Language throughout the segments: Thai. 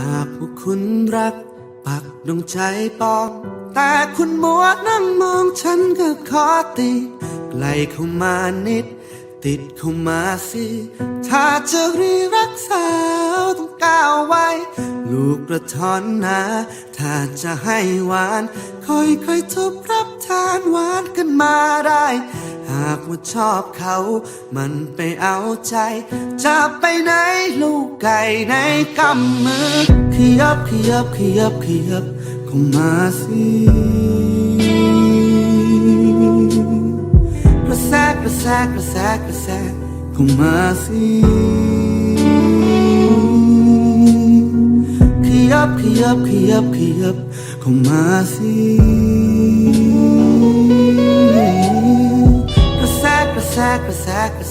หากพวกคุณรัก ปักดวงใจปอง แต่คุณมัวนั่งมองฉันก็ขอติไกลเข้ามานิด ติดเข้ามาสิ ถ้าจะรีรักสาวต้องก้าวไว้ ลูกกระท้อนนาถ้าจะให้หวาน ค่อยๆทุบรับทานหวานกันมาได้ หากว่าชอบเขา มันไปเอาใจ จะไปไหนลูกไก่ในกำมือ ขยับขยับขยับขยับเข้ามาสิกระแสกระแสกระแสกระแสเข้ามาสิขยับขยับขยับขยับเข้ามาสิ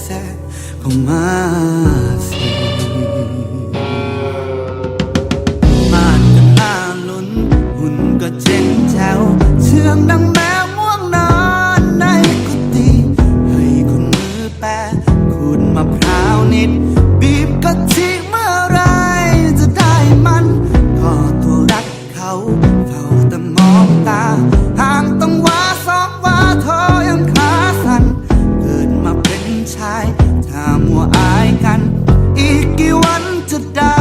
แสเข้ามาสิบ้านก็น่าลุ้นหุ่นก็เจ๋งแจ๋วเชื่องดัง ดม